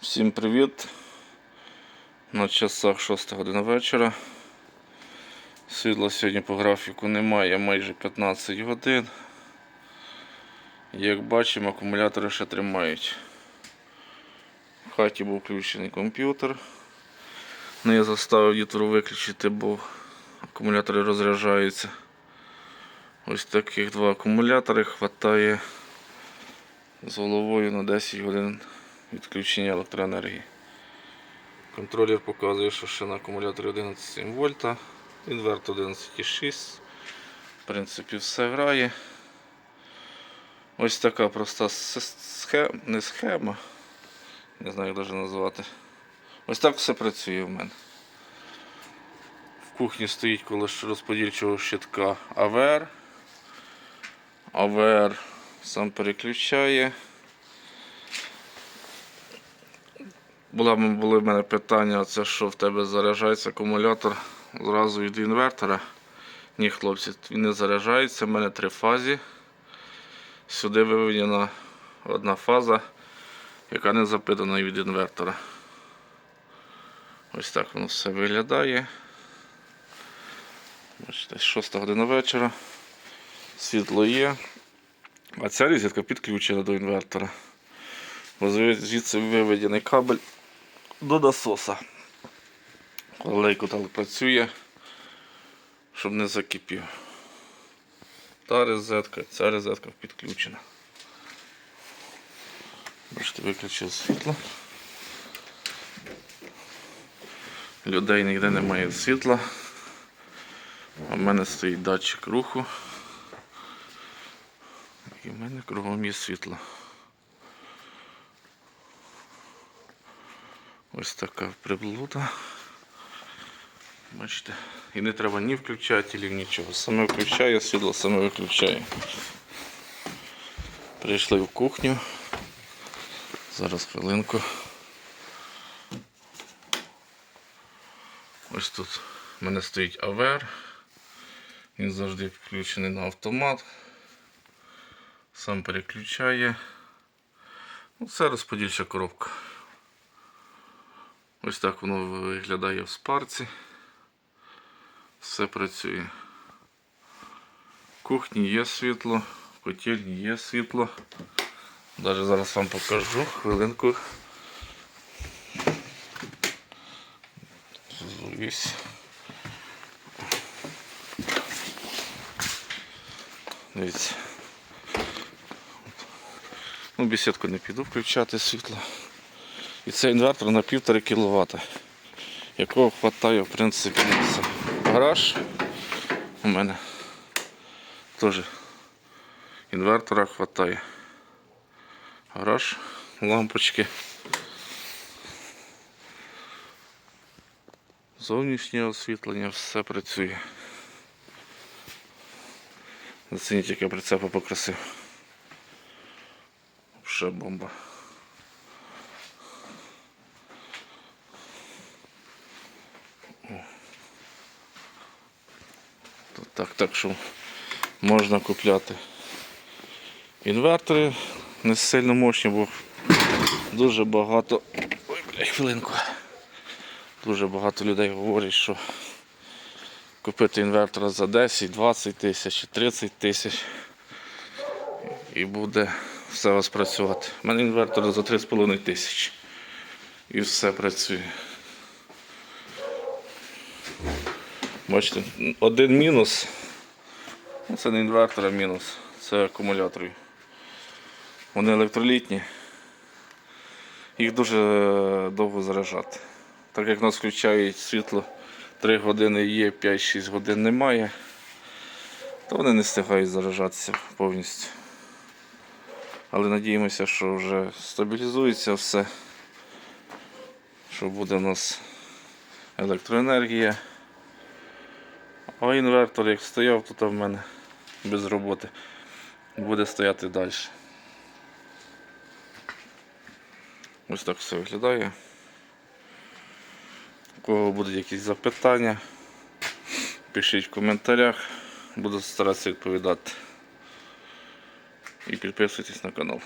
Всім привіт! На часах 6 година вечора. Світла сьогодні по графіку немає майже 15 годин. Як бачимо, акумулятори ще тримають. В хаті був включений комп'ютер. Ну, я заставив дітору виключити, бо акумулятори розряджаються. Ось таких два акумулятори хватає з головою на 10 годин відключення електроенергії. Контролер показує, що ще на акумуляторі 11,7 вольта, інвертор 11,6. В принципі, все грає. Ось така проста схема, не схема, не знаю, як навіть назвати. Ось так все працює в мене. В кухні стоїть коло розподільчого щитка АВР. АВР сам переключає. Була, були в мене питання, це що в тебе заряджається акумулятор зразу від інвертора. Ні, хлопці, він не заряджається, в мене три фази. Сюди виведена одна фаза, яка не запитана від інвертора. Ось так воно все виглядає. Бачите, 6 година вечора. Світло є. А ця розетка підключена до інвертора. Звідси виведений кабель до насоса. Лейкотал працює, щоб не закипів. Та розетка, ця розетка підключена. Бачите, виключив світло. Людей ніде немає світла. В мене стоїть датчик руху. І в мене кругом є світло. Ось така приблуда. Бачите, і не треба ні включателів, нічого. Саме включає, світло саме виключає. Прийшли в кухню. Зараз хвилинку. Ось тут в мене стоїть АВР. Він завжди включений на автомат. Сам переключає. Ну, Це розподільча коробка. Ось так воно виглядає в спарці. Все працює. В кухні є світло, в котельні є світло. Навіть зараз вам покажу хвилинку. Зловісь. Дивіться. Ну, бесідку не піду включати світло. І це інвертор на 1,5 кВт, якого вистачає в принципі все. Гараж у мене теж інвертора вистачає. Гараж, лампочки. Зовнішнє освітлення, все працює. Зацініть, яке прицепа покрасив. Ще бомба. Так, так що можна купляти інвертори не сильно мощні, бо дуже багато. Ой, бля, хвилинку. Дуже багато людей говорять, що купити інвертора за 10, 20 тисяч, 30 тисяч і буде все вас працювати. У мене інвертор за 3,5 тисячі. І все працює. Бачите, один мінус. Ну, Це не інвертор, а мінус. Це акумулятори. Вони електролітні. Їх дуже довго заряджати. Так як нас включають світло 3 години є, 5-6 годин немає, то вони не встигають заражатися повністю. Але надіємося, що вже стабілізується все, що буде у нас електроенергія. А інвертор як стояв тут в мене без роботи, буде стояти далі. Ось так все виглядає. У кого будуть якісь запитання, пишіть в коментарях, буду старатися відповідати. І підписуйтесь на канал.